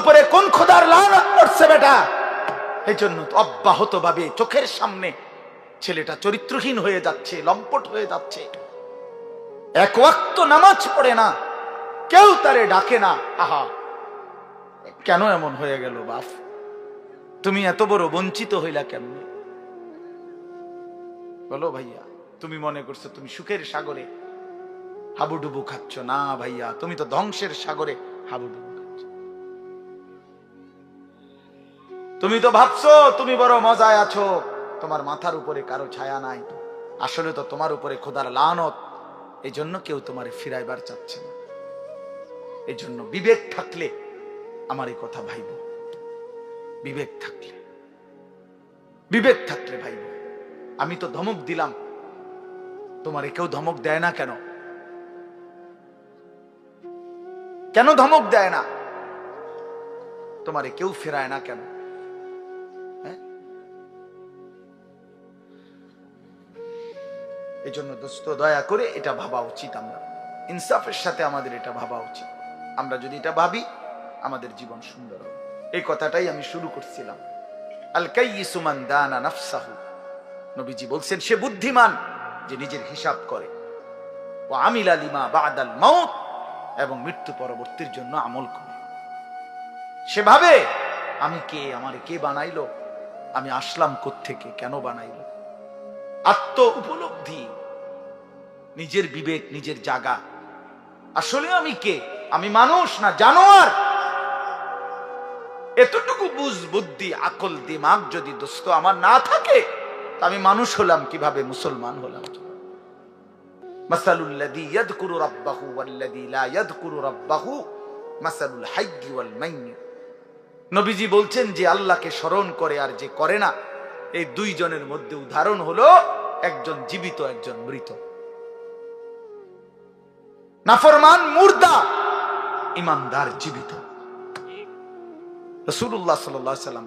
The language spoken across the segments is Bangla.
উপরে কোন খোদার লানত পড়ছে বেটা? এই জন্য অব্যাহত ভাবে চোখের সামনে ছেলেটা চরিত্রহীন হয়ে যাচ্ছে, লম্পট হয়ে যাচ্ছে। এক ওয়াক্ত নামাজ পড়ে না, কেউ তারে ডাকে না। আহা, কেন এমন হয়ে গেল বাপ? তুমি এত বড় বঞ্চিত হইলা কেমনে? বলো ভাইয়া, তুমি মনে করছ তুমি সুখের সাগরে হাবুডুবু খাচ্ছ? না ভাইয়া, তুমি তো ধ্বংসের সাগরে হাবুডুবু। তুমি তো ভাবছ তুমি বড় মজায় আছো। তোমার মাথার উপরে কারও ছায়া নাই। আসলে তো তোমার উপরে খোদার লানত। এই জন্য কেউ তোমারে ফিরাইবার চাচ্ছে না। এই জন্য বিবেক থাকলে আমার এই কথা ভাইব। বিবেক থাকলে। বিবেক থাকলে ভাইব। আমি তো ধমক দিলাম। তোমারে কেউ ধমক দেয় না কেন? কেন ধমক দেয় না? তোমারে কেউ ফেরায় না কেন? এই জন্য দোস্ত, দয়া করে এটা ভাবা উচিত আমরা। ইনসাফের সাথে আমাদের এটা ভাবা উচিত। আমরা যদি এটা ভাবি, আমাদের জীবন সুন্দর হবে। এই কথাটাই আমি শুরু করছিলাম। আল কাইয়িসুমান দানা নাফসাহু। নবীজি বলছেন, সে বুদ্ধিমান যে নিজের হিসাব করে। ও আমিল আলিমা বাদাল মাউত এবং মৃত্যু পরবর্তীর জন্য আমল করে। সেভাবে আমি কে, আমার কে বানাইলো? আমি আসলাম থেকে কেন বানাইলো? আত্ম উপলব্ধি। নিজের বিবেক, নিজের জাগা। আসলে আমি কে? আমি মানুষ না জানোয়ার? এতটুকু বুঝ, বুদ্ধি, আকল, দিমাগ যদি দোস্ত আমার না থাকে, তা আমি মানুষ হলাম কীভাবে? মুসলমান হলাম। মাসালুল নবীজি বলছেন যে আল্লাহকে স্মরণ করে আর যে করে না, এই দুইজনের মধ্যে উদাহরণ হলো একজন জীবিত, একজন মৃত। নাফরমান, মুর্দা, ইমানদার, জীবিত। রসুল্লাহ সাল্লাম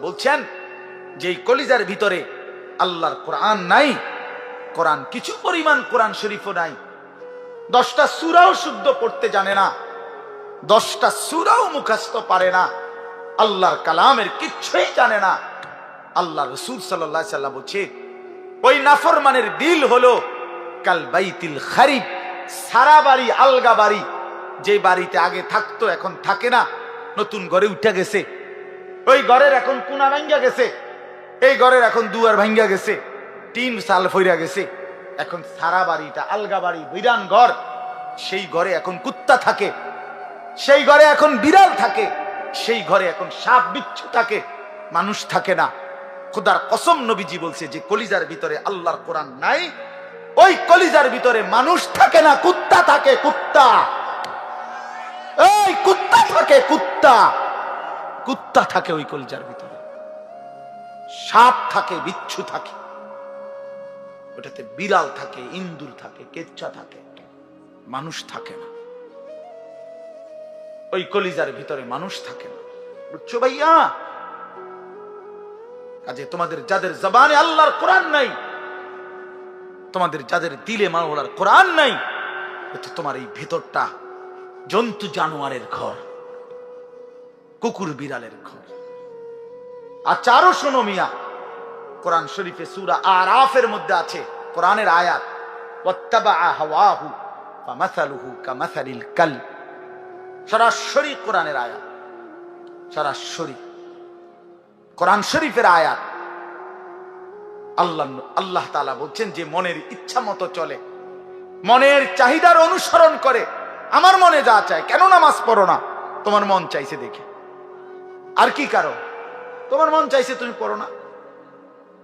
বলছেন কলিজার ভিতরে আল্লাহর কোরআন নাই কোরআন কিছু পরিমাণ কোরআন শরীফও নাই দশটা সুরাও শুদ্ধ পড়তে জানে না। দশটা সুরাও মুখস্থ পারে না। আল্লাহর কালামের কিচ্ছুই জানে না। আল্লাহ রসুল সাল্লাহ বলছে, ওই নাফরমানের দিল হলো কাল বাইতিল খারিব সারা বাড়ি আলগা বাড়ি। যে বাড়িতে আগে থাকতো, এখন থাকে না। নতুন ঘরে উঠে গেছে। ওই ঘরের এখন কুনা ভাঙ্গা গেছে। এই ঘরের এখন দুয়ার ভাঙ্গা গেছে। টিন সাল ফইরা গেছে। এখন সারা বাড়িটা আলগা বাড়ি, বিরান ঘর। সেই ঘরে এখন কুত্তা থাকে, সেই ঘরে এখন বিড়াল থাকে, সেই ঘরে এখন সাপ বিচ্ছু থাকে, মানুষ থাকে না। খুদার কসম নবীজি বলছে যে কলিজার ভিতরে আল্লাহর কোরআন নাই, ওই কলিজার ভিতরে মানুষ থাকে না, কুত্তা থাকে, কুত্তা। এই কুত্তা থাকে, কুত্তা। কুত্তা থাকে ওই কলিজার ভিতরে। সাপ থাকে, বিচ্ছু থাকে। ওটাতে বিড়াল থাকে, ইন্দুর থাকে কেচ্চা থাকে। মানুষ থাকে না। ওই কলিজার ভিতরে মানুষ থাকে না। বুঝছ ভাইয়া? কাজে তোমাদের যাদের জবানে আল্লাহর কোরআন নাই, তোমাদের যাদের দিলে মাওলার কোরআন নাই তোমার এই ভেতরটা জন্তু জানোয়ারের ঘর, কুকুর বিড়ালের ঘর। আর চারো শোনো মিয়া। কোরআন শরীফে সুরা আর আফের মধ্যে আছে, কোরআনের আয়াত সরাসরি সরাসরি। শরীফের আল্লাহ আল্লাহ তালা বলছেন যে মনের ইচ্ছা মতো চলে, মনের চাহিদার অনুসরণ করে। আমার মনে যা চায়, কেন নামাজ পড়ো না? তোমার মন চাইছে দেখে। আর কি কারণ? তোমার মন চাইছে তুমি পড়ো না।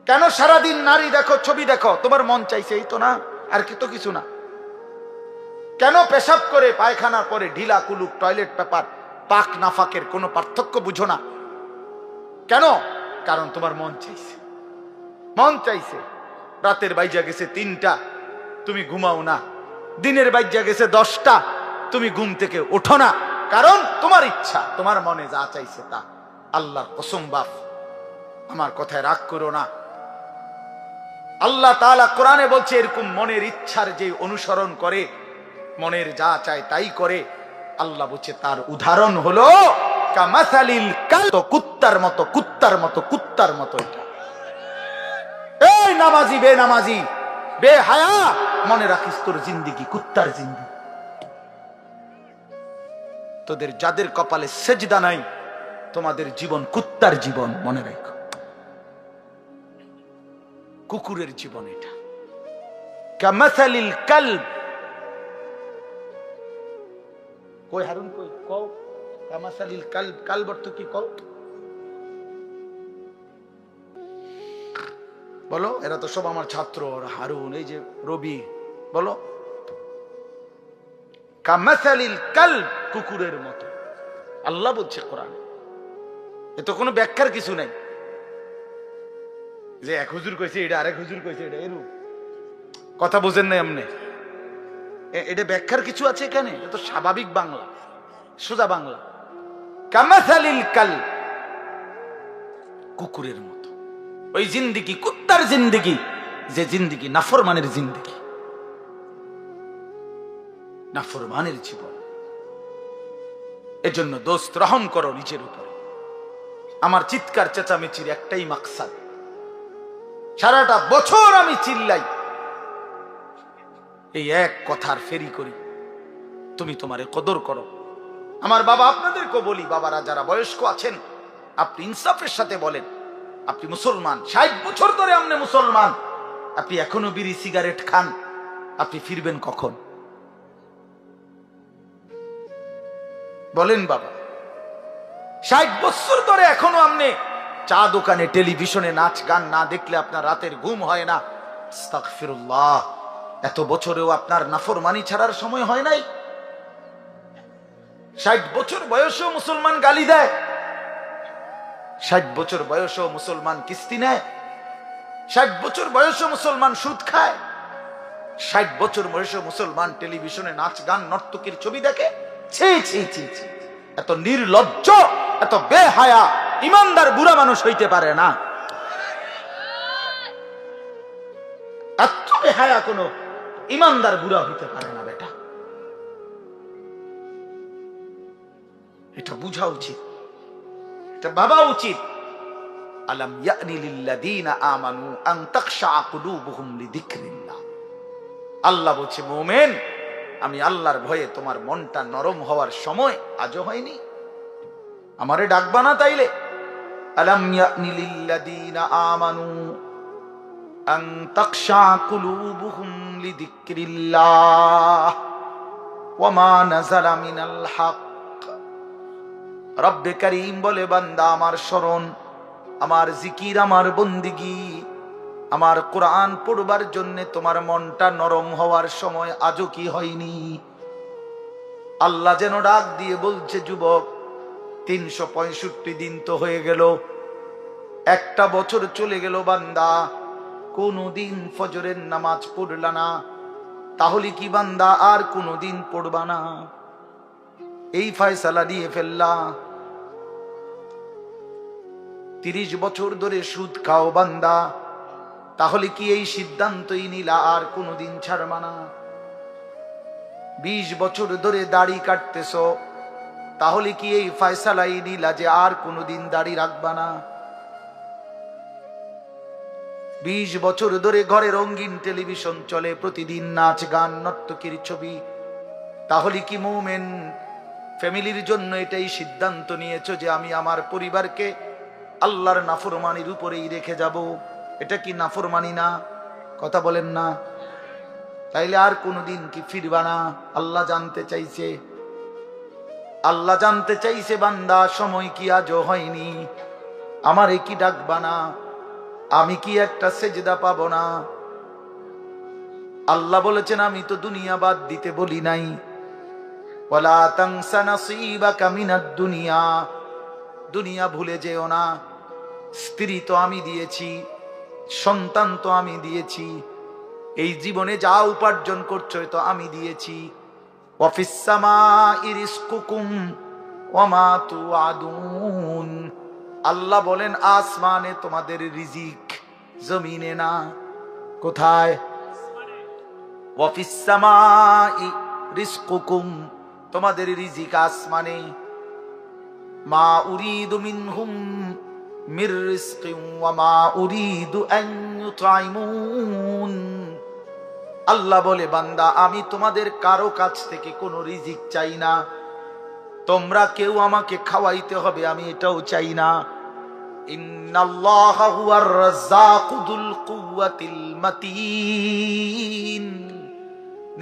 কেন সারাদিন নারী দেখো, ছবি দেখো? তোমার মন চাইছে এই তো না, আর কি তো কিছু না। কেন পেশাব করে পায়খানার পরে ঢিলা কুলুক টয়লেট পেপার, পাক নাফাকের কোনো পার্থক্য বুঝো না? কেন? কারণ তোমার মন চাইছে। মন চাইছে। রাতের বাইজা গেছে তিনটা, তুমি ঘুমাও না। দিনের বাইজা গেছে দশটা, তুমি ঘুম থেকে ওঠো না। কারণ তোমার ইচ্ছা, তোমার মনে যা চাইছে তা। আল্লাহর কসম বাপ, আমার কথায় রাগ করো না। আল্লাহ তাআলা কোরআনে বলছে, এরকম মনের ইচ্ছার যে অনুসরণ করে, মনের যা চায় তাই করে, আল্লাহ বলছে, তার উদাহরণ হলো কামাসালিল কুত্তার মতো কুত্তার মতো কুত্তার মতো এটা। এই নামাজি বে নামাজি বে হায়া মনে রাখিস তোর জিন্দিগি, কুত্তার জিন্দিগি। তোদের যাদের কপালে সেজদা নাই, তোমাদের জীবন কুত্তার জীবন, মনে রাখো। কুকুরের জীবন এটা। কামাসালিল কালব। কই হারুন, কই? কও। কামাসালিল কালব কালব অর্থ কি কও? বলো, এরা তো সব আমার ছাত্র হারুন, এই যে রবি, বলো। কামাসালিল কালব কুকুরের মতো। আল্লাহ বলছে কোরআন। এ তো কোনো ব্যাখ্যার কিছু নাই। যে এক হুজুর কইছে, এটা আরেক হুজুর কইছে, এটা এরু কথা বুঝেন না এমনি এটা ব্যাখ্যার কিছু আছে এখানে? এটা তো স্বাভাবিক বাংলা, সোজা বাংলা। কামাসালিল কাল, কুকুরের মতো। ওই জিন্দিগি, কুত্তার জিন্দিগি, যে জিন্দিগি, নাফরমানের জিন্দিগি। নাফরমানের জীবন। এজন্য দোস্ত, রহম করো নিজের উপরে। আমার চিৎকার, চেঁচামেচির একটাই মাকসাদ। সারাটা বছর আমি চিল্লাই। এই এক কথার ফেরি করি। তুমি তোমারে কদর করো। আমার বাবা আপনাদেরকে বলি, বাবারা যারা বয়স্ক আছেন, আপনি ইনসাফের সাথে বলেন। আপনি মুসলমান, ষাট বছর ধরে আপনি মুসলমান। আপনি এখনও বিড়ি, সিগারেট খান। আপনি ফিরবেন কখন? বলেন বাবা, ষাট বছর ধরে এখনও আপনি চা দোকানে টেলিভিশনে নাচ গান না দেখলে আপনার রাতের ঘুম হয় না। এত বছরেও আপনার নাফরমানি ছাড়ার সময় হয় নাই? ষাট বছর বয়সেও মুসলমান গালি দেয়। ষাট বছর বয়সেও মুসলমান কিস্তি নেয়। ষাট বছর বয়সেও মুসলমান সুদ খায়। ষাট বছর বয়সে মুসলমান টেলিভিশনে নাচ গান নর্তকীর ছবি দেখে। ছি ছি ছি ছি। এত নির্লজ্জ, এত বেহায়া ইমানদার বুড়া মানুষ হইতে পারে না। এত বেহায়া কোনো ইমানদার বুড়া হইতে পারে না বেটা। এটা বুঝা উচিত। এটা ভাবা উচিত। আলাম ইয়ানি লিল্লাযীনা আমানু আন তাখশা কুলুবুহুম লিযিকরিল্লাহ। আল্লাহ বলছে, মোমেন, আমি আল্লাহর ভয়ে তোমার মনটা নরম হওয়ার সময় আজও হয়নি। আমারে ডাকবা না তাইলে। আলাম ইয়ানি লিল্লাযীনা আমানু আন তাখশা কুলুবুহুম লিযিকরিল্লাহ ওয়া মা নাযালা মিনাল হক রব্বে করিম বলে, বান্দা আমার স্মরণ, আমার জিকির, আমার বন্দিগি, আমার কোরআন পড়বার জন্য তোমার মনটা নরম হওয়ার সময় আজও কি হয়নি? আল্লাহ যেন ডাক দিয়ে বলছে, যুবক তিনশো পঁয়ষট্টি দিন তো হয়ে গেল। একটা বছর চলে গেল বান্দা। কোনদিন ফজরের নামাজ পড়লা না। তাহলে কি বান্দা আর কোনদিন পড়বা না? এই ফায়সালা দিয়ে ফেললা। তিরিশ বছর ধরে সুদ খাও বান্দা। তাহলে কি এই সিদ্ধান্তই নিলা আর কোনোদিন ছাড়বা না? বিশ বছর ধরে দাড়ি কাটতেছ। তাহলে কি এই ফয়সালাই নিলা যে আর কোনোদিন দাড়ি রাখবা না? বিশ বছর ধরে ঘরে রঙিন টেলিভিশন চলে, প্রতিদিন নাচ গান, নর্তকীর ছবি। তাহলে কি মোমেন ফ্যামিলির জন্য এটাই সিদ্ধান্ত নিয়েছো যে আমি আমার পরিবারকে আল্লাহর নাফরমানির উপরেই রেখে যাব? এটা কি নাফরমানি না? কথা বলেন না। তাইলে আর কোনোদিন কি ফিরবা না? আল্লাহ জানতে চাইছে। আল্লাহ জানতে চাইছে, বান্দা, সময় কি আজও হয়নি? আমার কি ডাকবা না? আমি কি একটা সেজদা পাবো না? আল্লাহ বলেছেন, আমি তো দুনিয়া বাদ দিতে বলি নাই। দুনিয়া। দুনিয়া ভুলে যেও না। স্ত্রী তো আমি দিয়েছি, সন্তান তো আমি দিয়েছি। এই জীবনে যা উপার্জন করছ তো আমি দিয়েছি। আল্লাহ বলেন, আসমানে তোমাদের রিজিক, জমিনে না। কোথায়? তোমাদের রিজিক আসমানে। মা উরিদু মিনহুম মির রিজকিন ওয়া মা উরিদু আন ইউতআইমুন আল্লাহ বলে, বান্দা, আমি তোমাদের কারও কাছ থেকে কোনো রিজিক চাই না। তোমরা কেউ আমাকে খাওয়াইতে হবে, আমি এটাও চাই না।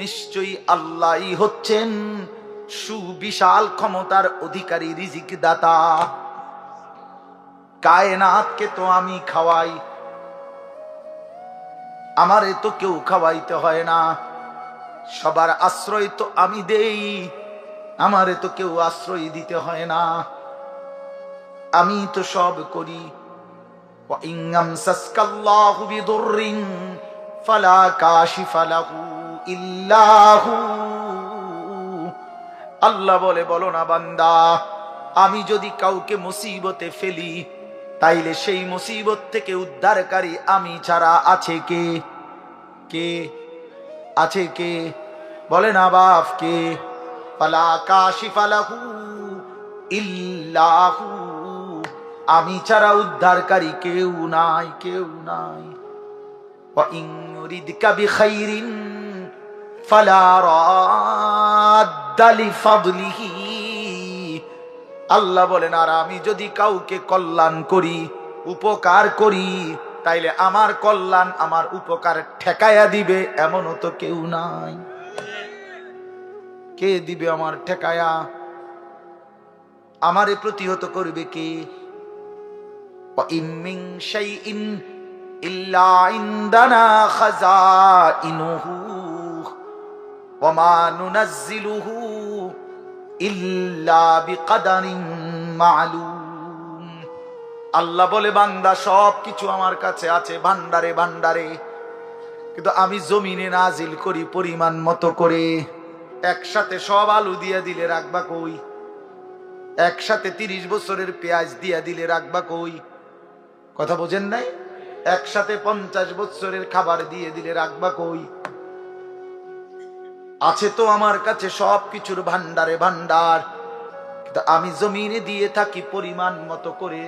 নিশ্চয়ই আল্লাহই হচ্ছেন সুবিশাল ক্ষমতার অধিকারী রিজিক দাতা কায়নাতকে তো আমি খাওয়াই। আমারে তো কেউ খাওয়াইতে হয় না। সবার আশ্রয় তো আমি দেই, আমারে তো কেউ আশ্রয় দিতে হয় না। আমি তো সব করি। আল্লাহ বলে, বলো না বান্দা, আমি যদি কাউকে মুসিবতে ফেলি তাইলে সেই মুসিবত থেকে উদ্ধারকারী আমি ছাড়া আছে কে? কে? আছে কে? বলে না বাপ, কে? পালা কাশি পালাহু ইল্লাহু। আমি ছাড়া উদ্ধারকারী কেউ নাই কেউ নাই। ফালা রাদ্দালি ফাদলিহি আল্লাহ বলেন, আর আমি যদি কাউকে কল্যাণ করি, উপকার করি, তাইলে আমার কল্যাণ আমার উপকার ঠেকাইয়া দিবে, এমনও তো কেউ নাই। কে দিবে আমার ঠেকায়া? আমারে প্রতিহত করবে কে? ইন্দানা খাজা ইনুহু ওমা আল্লাহ বলে, বান্দা সব কিছু আমার কাছে আছে, ভান্ডারে ভান্ডারে। কিন্তু আমি জমিনে নাজিল করি পরিমাণ মতো করে। একসাথে সব আলু দিয়ে দিলে রাখবা কই? একসাথে তিরিশ বছরের পেঁয়াজ দিয়া দিলে রাখবা কই? কথা বোঝেন নাই? একসাথে পঞ্চাশ বছরের খাবার দিয়ে দিলে রাখবা কই? আছে তো আমার কাছে সব কিছুর ভান্ডারে ভান্ডার আমি জমিনে দিয়ে থাকি পরিমাণ মতো করে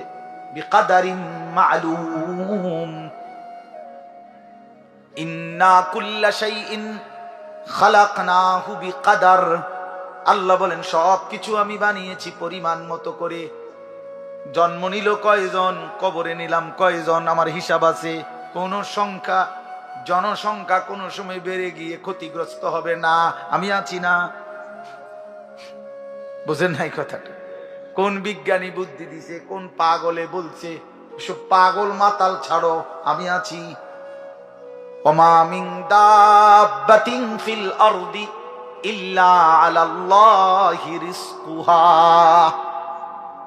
আল্লাহ বলেন সব কিছু আমি বানিয়েছি পরিমাণ মতো করে। জন্ম নিল কয়জন, কবরে নিলাম কয়জন, আমার হিসাব আছে। কোন সংখ্যা জনসংখ্যা কোন সময় বেড়ে গিয়ে ক্ষতিগ্রস্ত হবে না। আমি আছি না। বুঝেন নাই কথাটা? কোন বিজ্ঞানী বুদ্ধি দিছে, কোন পাগলে বলছে সব পাগল মাতাল ছাড়ো, আমি আছি। ফিল আরদি ইল্লা আলাল্লাহি রিজকুহা।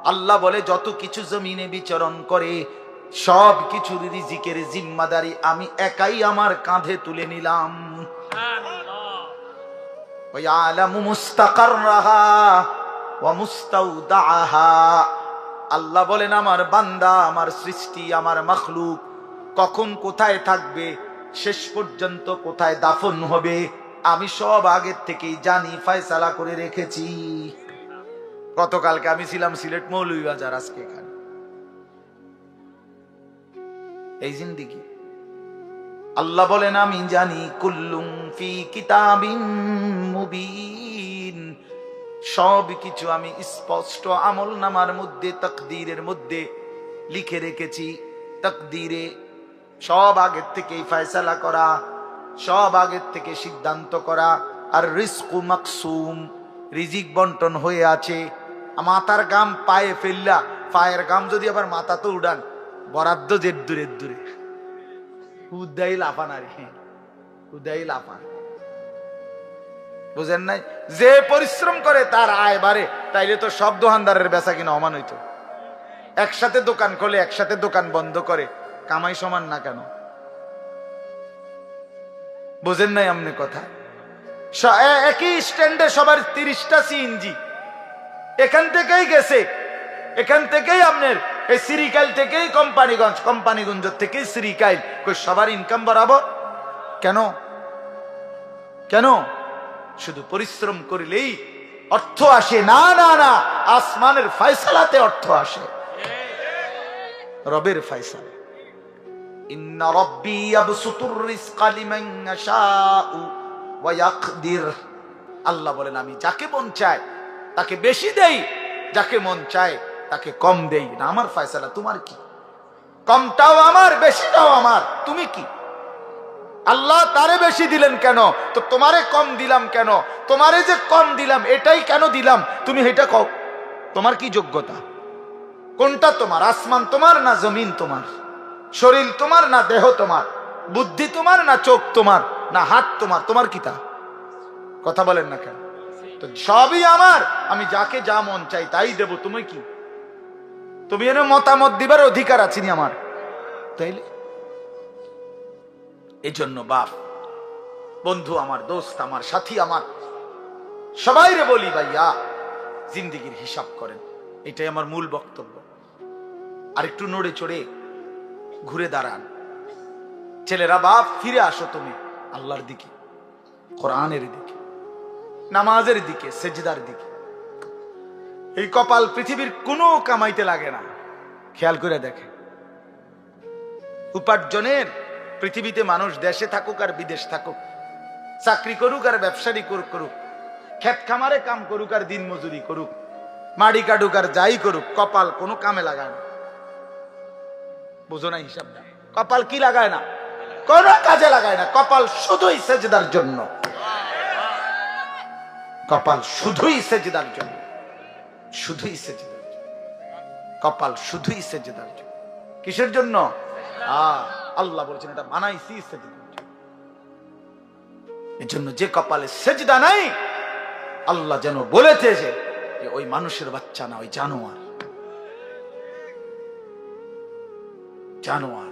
আল্লাহ বলে, যত কিছু জমিনে বিচরণ করে সব কিছুর রিজিকের জিম্মাদারি আমি একাই আমার কাঁধে তুলে নিলাম। মুস্তাউদাহা আল্লাহ বলেন, আমার বান্দা, আমার সৃষ্টি, আমার মখলুক, কখন কোথায় থাকবে? শেষ পর্যন্ত কোথায় দাফন হবে? আমি সব আগের থেকেই জানি, ফায়সালা করে রেখেছি। গতকালকে আমি ছিলাম সিলেট মৌলভীবাজার আজকে এই জিন্দিগি। আল্লাহ বলেন, আমি জানি, কুল্লুম ফি কিতাবিন মুবিন। সব কিছু আমি স্পষ্ট আমল নামার মধ্যে, তকদিরের মধ্যে লিখে রেখেছি। তকদিরে সব আগের থেকেই ফয়সালা করা, সব আগের থেকে সিদ্ধান্ত করা। আর রিস্কু মাকসুম, রিজিক বন্টন হয়ে আছে। মাথার গাম পায়ে ফেললা, পায়ের গাম যদি আবার মাথা তো উড়ান বরাদ্দ জের দূরে দূরে। উদ্দাই লাফান আর উদ্দাই লাফান। বুঝেন নাই? যে পরিশ্রম করে তার আয় বাড়ে, তাইলে তো সব দোকানদারের বেচা কিনা অমান হইতো। একসাথে দোকান খোলে, একসাথে দোকান বন্ধ করে, কামাই সমান না কেন? বুঝেন নাই আমনে কথা? একই স্ট্যান্ডে সবার তিরিশটা সিএনজি। এখান থেকেই গেছে। এখান থেকেই আপনার এই সিরিকাইল থেকেই কোম্পানিগঞ্জ কোম্পানিগঞ্জ থেকেই সিরিকাইল কই, সবার ইনকাম বাড়াবো? কেন? কেন? শুধু পরিশ্রম করিলেই অর্থ আসে। না না না, আসমানের ফয়সালাতে অর্থ আসে। রবের ফয়সালা। ইন্না রব্বি ইয়াবসুতুর রিজকা লিমান ইয়াশাউ ওয়া ইয়াকদির। আল্লাহ বলেন, আমি যাকে মন চায়, তাকে বেশি দেই, যাকে মন চায় তাকে কম দেই না। আমার ফয়সালা, তোমার কি? কমটাও আমার, বেশিটাও আমার। তুমি কি? আল্লাহ তারে বেশি দিলেন কেন? তো তোমারে কম দিলাম কেন? তোমারে যে কম দিলাম, এটাই কেন দিলাম? তুমি এটা কও। তোমার কি যোগ্যতা? কোনটা তোমার? আসমান তোমার না জমিন তোমার? শরীর তোমার না দেহ তোমার? বুদ্ধি তোমার না চোখ তোমার? না হাত তোমার? তোমার কি তা? কথা বলেন না কেন? তো সবই আমার। আমি যাকে যা মন চাই তাই দেব। তুমি কি? তুমি এনে মতামত দিবার অধিকার আছিনি আমার। তাইলে? এই জন্য বাপ, বন্ধু আমার, দোস্ত আমার, সাথী আমার সবাই রে বলি ভাইয়া, জিন্দিগির হিসাব করেন। এটাই আমার মূল বক্তব্য। আর একটু নড়ে চড়ে ঘুরে দাঁড়ান। ছেলেরা, বাপ, ফিরে আসো তুমি আল্লাহর দিকে, কোরআনের দিকে, নামাজের দিকে, সেজদার দিকে। এই কপাল পৃথিবীর কোনো কামাইতে লাগে না। খেয়াল করে দেখে। উপার্জনের পৃথিবীতে মানুষ দেশে থাকুক আর বিদেশ থাকুক, চাকরি করুক আর ব্যবসারী করুক করুক, ক্ষেত খামারে কাম করুক আর দিন মজুরি করুক, মাড়ি কাটুক আর যাই করুক, কপাল কোনো কামে লাগায় না। বুঝো না হিসাবটা। কপাল কি লাগায় না? কোন কাজে লাগায় না। কপাল শুধুই সেজদার জন্য। কপাল শুধুই সেজদার জন্য। শুধুই সেজদার। কপাল শুধুই সেজদার। কিসের জন্য? আল্লাহ বলছেন এটা জন্য এর জন্য যে কপালে সেজদা নাই, আল্লাহ যেন বলেছে যে ওই মানুষের বাচ্চা না, ওই জানোয়ার। জানোয়ার।